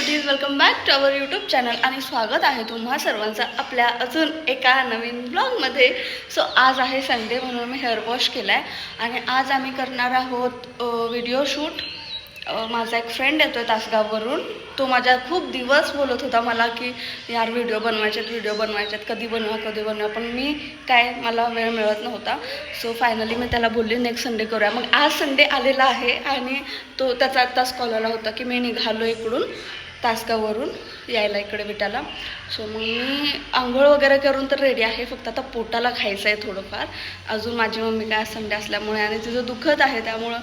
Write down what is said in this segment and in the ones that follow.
Beauties welcome back to our YouTube channel आणि स्वागत आहे तुम्हा सर्वांचं आपल्या अजून एका नवीन ब्लॉगमध्ये सो आज आहे संडे म्हणून मी हेअर वॉश केला आहे आणि आज आम्ही करणार आहोत व्हिडिओ शूट माझा एक फ्रेंड येतो आहे तासगाववरून. तो माझ्या खूप दिवस बोलत होता मला की यार व्हिडिओ बनवायच्यात व्हिडिओ बनवायच्यात कधी बनवा कधी बनवा. पण मी काय मला वेळ मिळत नव्हता. सो फायनली मी त्याला बोलली नेक्स्ट संडे करूया. मग आज संडे आलेला आहे आणि तो त्याचा आत्ताच कॉल आला होता की मी निघालो इकडून. तासगाववरून यायला इकडे विटाला सो मग मी आंघोळ वगैरे करून तर रेडी आहे. फक्त आता पोटाला खायचं आहे थोडंफार. अजून माझी मम्मी काय संडे असल्यामुळे आणि तिचं दुखत आहे त्यामुळं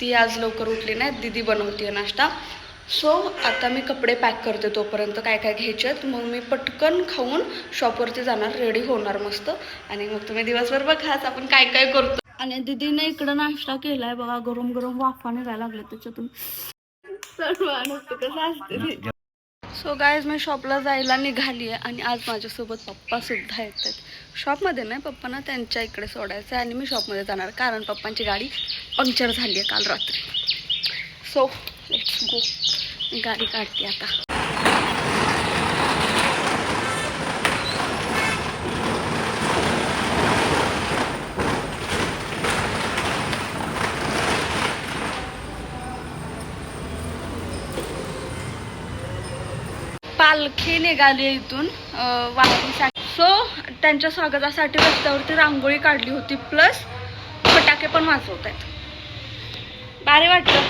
ती आज लवकर उठली नाही. दिदी बनवते नाश्ता. सो आता मी कपडे पॅक करते तोपर्यंत काय काय घ्यायचे आहेत. मग मी पटकन खाऊन शॉपवरती जाणार. रेडी होणार मस्त. आणि मग तुम्ही दिवसभर बघाच आपण काय काय करतो. आणि दिदीने इकडं नाश्ता केलाय. बघा गरम गरम वाफा निघायला लागले त्याच्यातून. सर्व कसं सो गायज मी शॉपला जायला निघाली आहे आणि आज माझ्यासोबत पप्पा सुद्धा येत आहेत. शॉपमध्ये नाही पप्पांना त्यांच्या इकडे सोडायचं आहे आणि मी शॉपमध्ये जाणार कारण पप्पांची गाडी पंक्चर झाली आहे काल रात्री. सो लेट्स गो गाडी काढते आता. पालखी निघाली आहे इथून अं, सो त्यांच्या स्वागतासाठी रस्त्यावरती रांगोळी काढली होती प्लस फटाके पण वाजवत आहेत भारी वाटलं.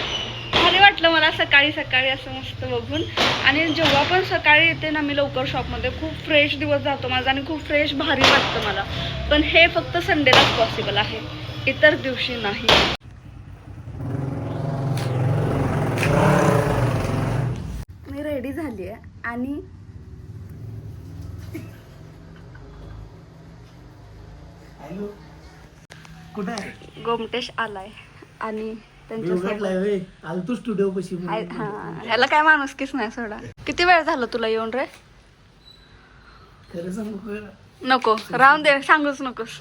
भारी वाटलं मला सकाळी सकाळी असं मस्त बघून. आणि जेव्हा पण सकाळी येते ना मी लवकर शॉपमध्ये खूप फ्रेश दिवस जातो माझा आणि खूप फ्रेश भारी वाटतं मला. पण हे फक्त संडेलाच पॉसिबल आहे. इतर दिवशी नाही मी रेडी झाली आहे आणि गोमटेश आलाय आणि त्यांच्या स्टुडिओ हा. ह्याला काय माणुसकीच नाही सोडा. किती वेळ झालं तुला येऊन रे? नको. राहून दे. सांगूच नकोस.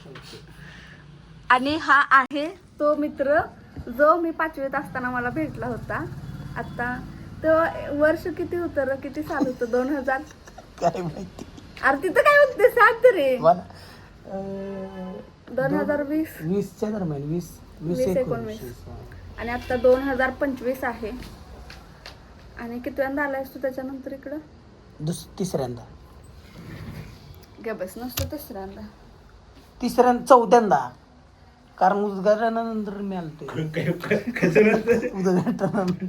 आणि हा आहे तो मित्र जो मी पाचवीत असताना मला भेटला होता. आता तो वर्ष किती होतं र? किती साल होतं? दोन हजार? काय माहिती. अरे तिथं काय होते? सांग तरी. मला अं, दोन हजार वीस. वीसच्या दरम्यान वीस वीस वीस एकोणवीस एकोणवीस. आणि आता दोन हजार पंचवीस आहे. आणि कितव्यांदा आलायस तू त्याच्यानंतर इकडं? दुस तिसऱ्यांदा. गे बस नसतो तिसऱ्यांदा. तिसऱ्यांदा चौथ्यांदा. कारण उद्घाटनानंतर मी आलतो उद्घाटनानंतर.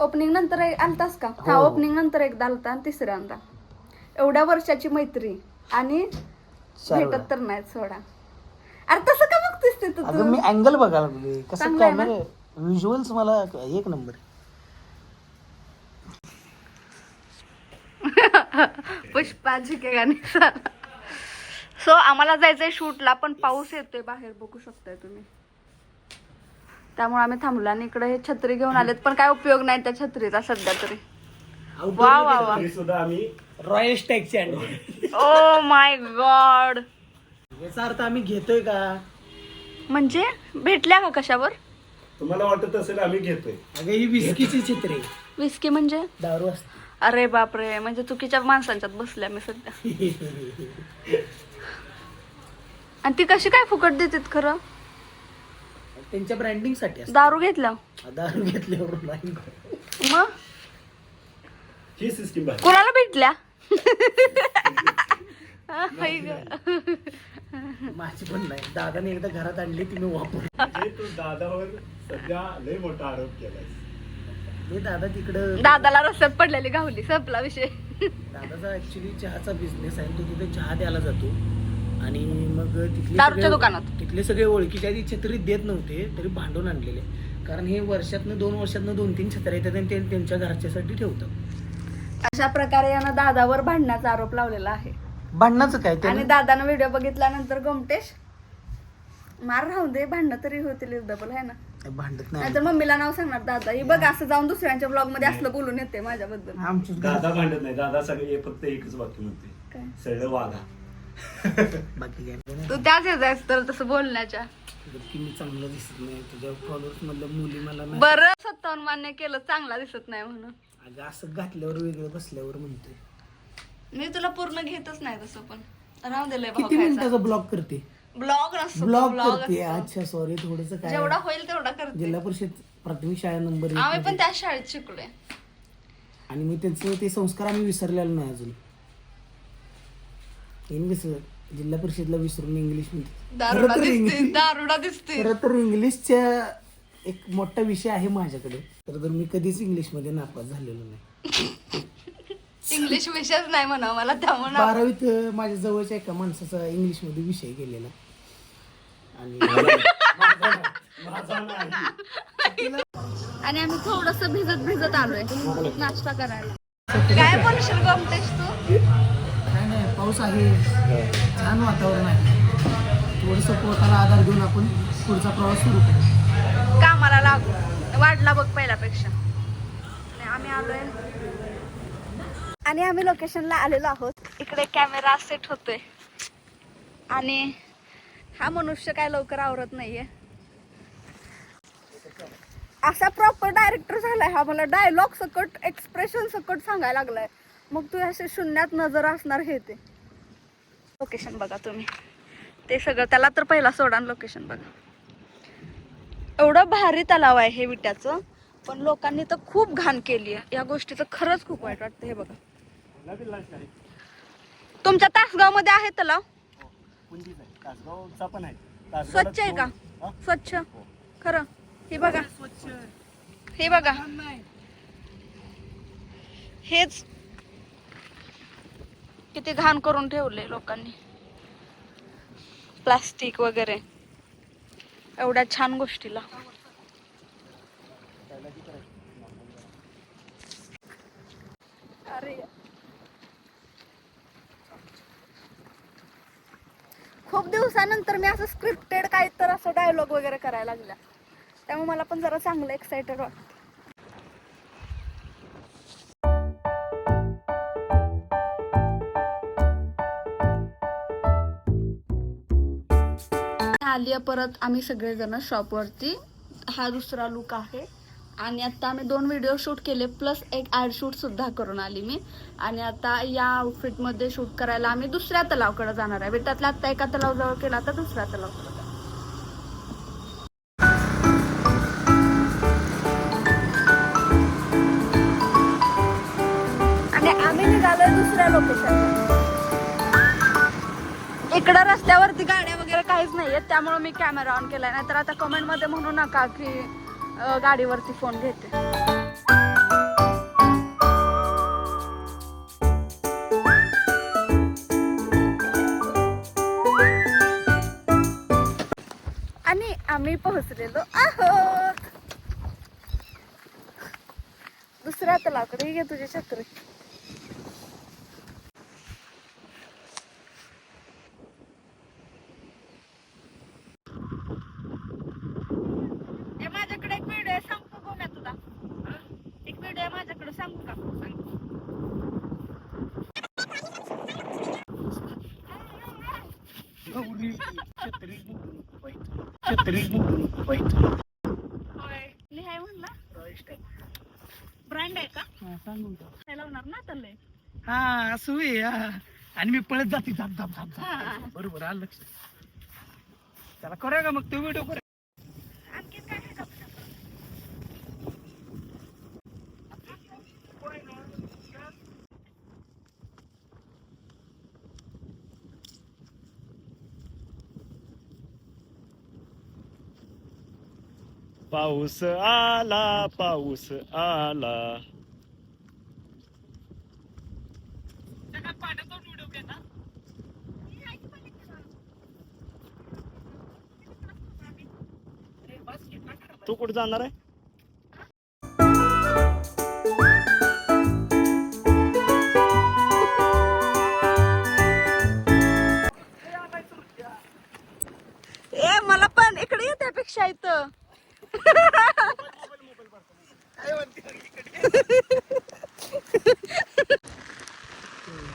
ओपनिंग नंतर एक- आलतास का? हा हो. ओपनिंग नंतर एकदा आलता आणि तिसऱ्यांदा. एवढ्या वर्षाची मैत्री आणि. भेटत तर नाही सोडा. अरे तसं का बघतेस ते तू? अगं मी अँगल बघायला लागलोय. कसं चांगलं आहे ना? कॅमेरा व्हिज्युअल्स मला एक नंबर पुष्पाची के गाणी सो आम्हाला जायचंय शूटला पण पाऊस येतोय बाहेर बघू शकताय तुम्ही. त्यामुळे आम्ही थांबलो आणि इकडे हे छत्री घेऊन आलेत. पण काय उपयोग नाही त्या छत्रीचा सध्या तरी. वा वा वा. सुद्धा आम्ही रॉयल स्टॅगचे आणले ओ माय गॉड याचा अर्थ आम्ही घेतोय का? म्हणजे भेटल्या का कशावर? तुम्हाला वाटत असेल आम्ही घेतोय. अगं ही विस्कीची चित्रे विस्की म्हणजे? दारू असते. अरे बापरे म्हणजे चुकीच्या माणसांच्यात बसल्या मी सध्या. आणि ती कशी काय फुकट देतात खरं? त्यांच्या ब्रँडिंगसाठी असतं. दारू घेतल्या दारू घेतल्यावर नाही. मग? ही सिस्टीम कोणाला भेटल्या? आई गं. माझी पण नाही. दादाने एकदा घरात आणली ती मी वापर म्हणजे तू दादावर सध्या लय मोठा आरोप केलाय हे दादा तिकडं दादाला रस्त्यात पडलेली गावली संपला विषय. दादाचा ऍक्च्युली चहाचा बिझनेस आहे तो तिथे चहा द्यायला जातो. आणि मग तिथले दारूच्या सगळे- दुकानात? तिथले सगळे ओळखीच्या आधी छत्री देत नव्हते तरी भांडून आणलेले. कारण हे वर्षातनं दोन वर्षातनं दोन तीन छत्र्या येतात आणि ते त्यांच्या घरच्यासाठी ठेवतात. अशा प्रकारे यानं दादावर भांडण्याचा आरोप लावलेला आहे. भांडणाचं काय? आणि त्यानं दादानं व्हिडिओ बघितल्यानंतर गोमटेश मार राहू दे भांडणं तरी होतील डबल आहे ना? भांडत नाही. नाहीतर मम्मीला नाव सांगणार दादा ही बघ असं जाऊन दुसऱ्यांच्या ब्लॉगमध्ये असलं बोलून येते माझ्याबद्दल. दादा भांडत नाही दादा सगळे फक्त एकच वाक्य म्हणते. काय? सगळं वागा. बाकी काय नाही. तू त्याच येत तर तसं बोलण्याच्या. की मी चांगलं दिसत नाही तुझ्या फॉलोअर्स मधल्या मुली मला नाही. बरं सत्तावन्न मान्य केलं चांगला दिसत नाही म्हणून. अगं असं घातल्यावर वेगळं बसल्यावर म्हणतोय. मी तुला पूर्ण घेतच नाही तसं पण. राहून दिलंय भाऊ किती खायचा. मिनिटाचा ब्लॉग करते? ब्लॉग नसतो ब्लॉग ब्लॉग करते अच्छा सॉरी थोडस काय? जेवढा होईल तेवढा करते. जिल्हा परिषद प्राथमिक शाळा नंबर एक आम्ही मध्ये. पण त्या शाळेत शिकलोय. आणि मग त्यांचं ते संस्कार आम्ही विसरलेलो नाही अजून. इंग्लिश जिल्हा परिषदला विसरून इंग्लिशमध्ये दारुडा खरं तर दिसते इंग्लिश दारुडा दिसते खरं तर इंग्लिशच्या एक मोठा विषय आहे माझ्याकडे तर तर मी कधीच इंग्लिशमध्ये नापास झालेलो नाही इंग्लिश विषयच नाही म्हणा मला त्यामुळे बारावीत अं, माझ्या जवळच्या एका माणसाचा इंग्लिशमध्ये विषय गेलेला आणि आणि आम्ही थोडस भिजत भिजत आलोय नाश्ता करायला काय म्हणशील गमतेस तू पाऊस आहे. छान वातावरण आहे. थोडस पोटाला आधार घेऊन आपण पुढचा प्रवास सुरू करू. कामाला लागू वाढला बघ पहिल्यापेक्षा. आम्ही आलोय. आणि आम्ही लोकेशनला आलेलो आहोत. इकडे कॅमेरा सेट होतोय. आणि हा मनुष्य काय लवकर आवरत नाहीये. असा प्रॉपर डायरेक्टर झालाय हा. मला डायलॉग सकट एक्सप्रेशन सकट सांगायला लागलाय. मग तू असे शून्यात नजर असणार हे ते. लोकेशन बघा तुम्ही. ते सगळं त्याला तर पहिला सोडा लोकेशन बघा. एवढं भारी तलाव आहे हे विट्याचं पण लोकांनी तर खूप घाण केली आहे. या गोष्टीचं खरंच खूप वाईट वाटतं हे बघा. तुमच्या तासगावमध्ये आहे तलाव? पण आहे स्वच्छ आहे का? स्वच्छ. खरं. हे बघा. हे बघा. हेच किती घाण करून ठेवले लोकांनी. प्लास्टिक वगैरे. एवढ्या छान गोष्टीला. अरे. खूप दिवसानंतर मी असं स्क्रिप्टेड काही तर असं डायलॉग वगैरे करायला लागला त्यामुळे मला पण जरा चांगलं एक्साइटेड वाटतं आली आहे परत आम्ही सगळेजण शॉपवरती हा दुसरा लुक आहे. आणि आता आम्ही दोन व्हिडिओ शूट केले प्लस एक ॲड शूट सुद्धा करून आली मी. आणि आता या आउटफिटमध्ये शूट करायला आम्ही दुसऱ्या तलावकडे जाणार आहे. बेटातला आता एका तलावजवळ केला तर दुसऱ्या तलावकडे आणि आम्ही निघालोय दुसऱ्या लोकेशनला इकडं रस्त्यावरती गाड्या वगैरे काहीच नाहीयेत त्यामुळे मी कॅमेरा ऑन केलाय. नाहीतर आता कमेंटमध्ये म्हणू नका की गाडीवरती फोन घेते. आणि आम्ही पोहोचलेलो आहोत. दुसऱ्या तलाकडे घे तुझे छत्री ए, माझ्याकडे एक व्हिडिओ आहे सांगू का गोम्या तुला एक व्हिडिओ आहे माझ्याकडे सांगू का गौरी छत्री बुडू नको बाई. छत्री बुडू होय लिहाय म्हणला ब्रँड आहे का हा, सांग लावणार ना त्याला हा असू होय, आणि मी पळत जाते झाप झाप झाप झाप. बरोबर आलं लक्ष त्याला करूया का मग तो व्हिडिओ करूया आणखी काय आहे का पाऊस आला पाऊस आला. तू कुठे जाणार आहे? ए मला पण इकडे त्यापेक्षा इथं.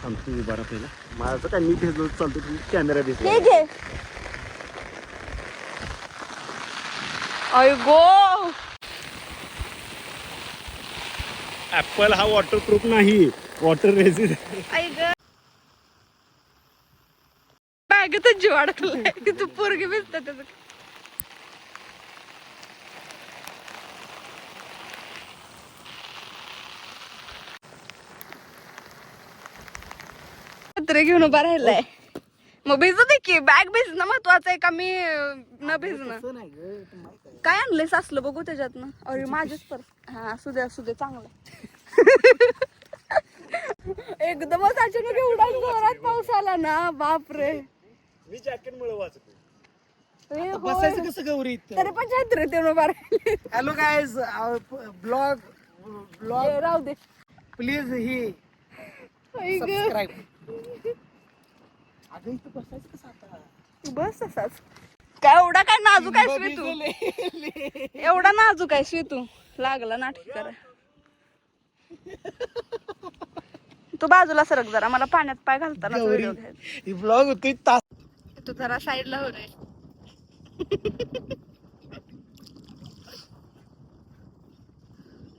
आमची उभारा पहिला माझं काय मी भेटलो चालतो तुम्ही कॅमेरा हे भेटलो घे अय गो. ऍपल हा वॉटरप्रूफ नाही. वॉटर रेसिस्ट आई ग. बॅगेतच जीव अडकलाय तू पोरगी भिजत त्याचं. पत्रे घेऊन उभा राहिलाय. मग भिजू दे की बॅग भिजणं महत्वाचं आहे का? मी न भिजणं. काय आणलंयस असलं बघू त्याच्यातनं? अरे माझेच पर हा असू दे असू दे चांगलं. एकदमच अचानक एवढा जोरात पाऊस आला ना बापरे. मी जॅकेट मुळे वाचतो. बसायचं कसं गौरीत तरी पण छत्री ते हॅलो गायज ब्लॉग ब्लॉग राहू दे. Please he. सबस्क्राईब अगं इथं बसायचं कसं आता? तू बस तसाच. काय एवढा काय नाजूक आहे स्वी तू? एवढा नाजूक आहे स्वी तू. लागला नाटक करा तू बाजूला सरक जरा मला पाण्यात पाय घालताना गौरी व्हिडिओ घ्यायचा ब्लॉग होती तास तू जरा साईडला हो रे.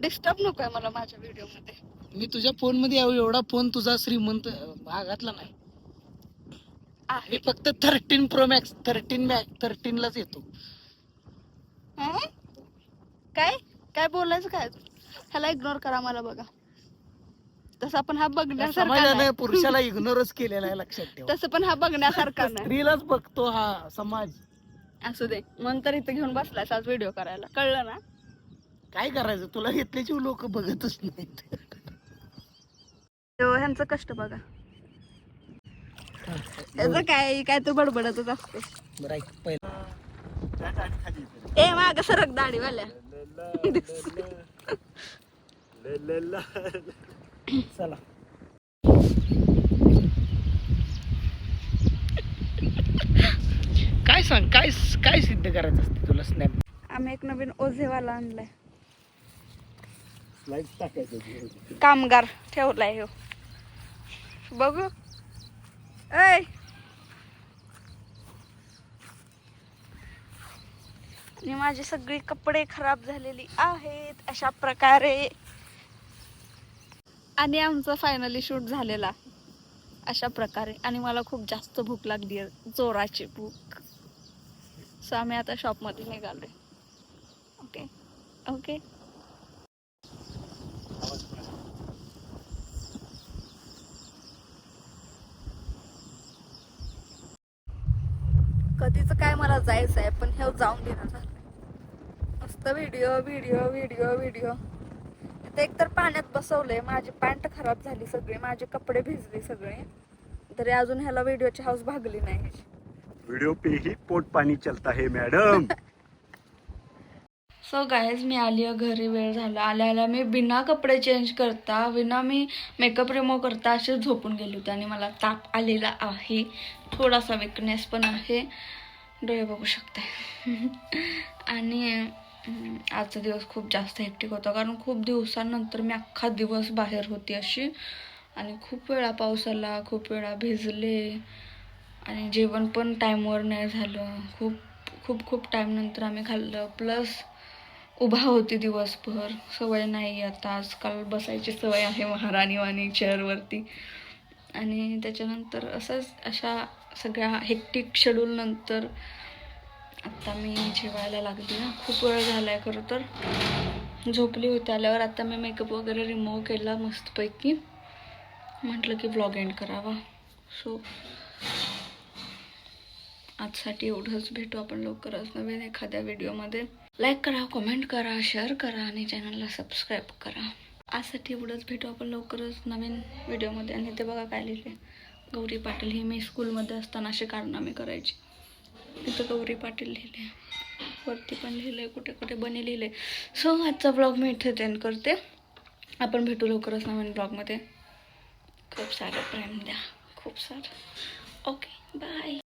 डिस्टर्ब नकोय मला माझ्या व्हिडिओमध्ये. मी तुझ्या फोनमध्ये एवढा फोन तुझा श्रीमंत भागातला नाही. मी फक्त thirteen pro max thirteen max thirteen लाच येतो? काय? काय बोलायचं काय? ह्याला इग्नोर करा मला बघा. तसं पण हा बघण्यासारखा समाजाने नाही. पुरुषाला इग्नोरच केलेला आहे लक्षात ठेवा. तसं पण हा बघण्यासारखा नाही. स्त्रीलाच बघतो हा समाज. असू दे. म्हणून तर इथं घेऊन बसलाय आज व्हिडिओ करायला. कळलं ना? काय करायचं? तुला घेतल्याची लोक बघतच नाहीत. ह्यांचं कष्ट बघा. त्याचं काय काय तर बडबडतच असते. ए माग सरक दाढीवाल्या. चला. काय सांग काय काय सिद्ध करायचं असते तुला स्नॅप आम्ही एक नवीन ओझेवाला आणलाय. कामगार ठेवलाय ह्यो बघू. ऐ. आणि माझी सगळी कपडे खराब झालेली आहेत अशा प्रकारे. आणि आमचं फायनली शूट झालेला. अशा प्रकारे. आणि मला खूप जास्त भूक लागली आहे. जोराची भूक. सो आम्ही आता शॉपमध्ये निघालो ओके ओके कधीच काय मला जायचं आहे पण हे जाऊन देणार झालं मस्त व्हिडिओ व्हिडिओ व्हिडिओ व्हिडिओ इथे एकतर पाण्यात बसवलंय माझी पॅन्ट खराब झाली सगळी माझे कपडे भिजले सगळे. तरी अजून ह्याला व्हिडिओची हाऊस भागली नाही. वीडियो पे ही पोट पाणी चलता है मैडम सो गायज मी आली आहे घरी वेळ झाला. आल्या आल्या मी बिना कपडे चेंज करता बिना मी मेकअप रिमूव्ह करता असे झोपून गेले होते आणि मला ताप आलेला आहे. थोडासा विकनेस पण आहे. डोळे बघू शकते आणि आजचा दिवस खूप जास्त हेक्टिक होता. कारण खूप दिवसांनंतर मी अख्खा दिवस बाहेर होती अशी. आणि खूप वेळा पाऊस आला खूप वेळा भिजले. आणि जेवण पण टाईमवर नाही झालं. खूप खूप खूप टाईम नंतर आम्ही खाल्लं. प्लस उभा होती दिवसभर. सवय नाही आता. आजकाल बसायची सवय आहे महाराणीवाणी चेअरवरती. आणि त्याच्यानंतर असंच अशा सगळ्या हेक्टिक शेड्यूलनंतर आत्ता मी जेवायला लागली ना. खूप वेळ झाला आहे खरं तर. झोपली होती. आल्यावर आता मी मेकअप वगैरे रिमूव्ह केला मस्तपैकी. म्हटलं की ब्लॉग एंड करावा. सो आजसाठी एवढंच. भेटू आपण लवकरच नवीन एखाद्या व्हिडिओमध्ये. लाईक करा कमेंट करा शेअर करा आणि चॅनलला सबस्क्राईब करा. आजसाठी एवढंच. भेटू आपण लवकरच नवीन व्हिडिओमध्ये. आणि ते बघा काय लिहिले गौरी पाटील ही मी स्कूलमध्ये असताना असे कारनामे करायची. तिथं गौरी पाटील लिहिले वरती पण लिहिले कुठे कुठे बने लिहिले सो आजचा ब्लॉग मी इथे तेन करते. आपण भेटू लवकरच नवीन ब्लॉगमध्ये खूप सारं प्रेम द्या. खूप सारं. Okay bye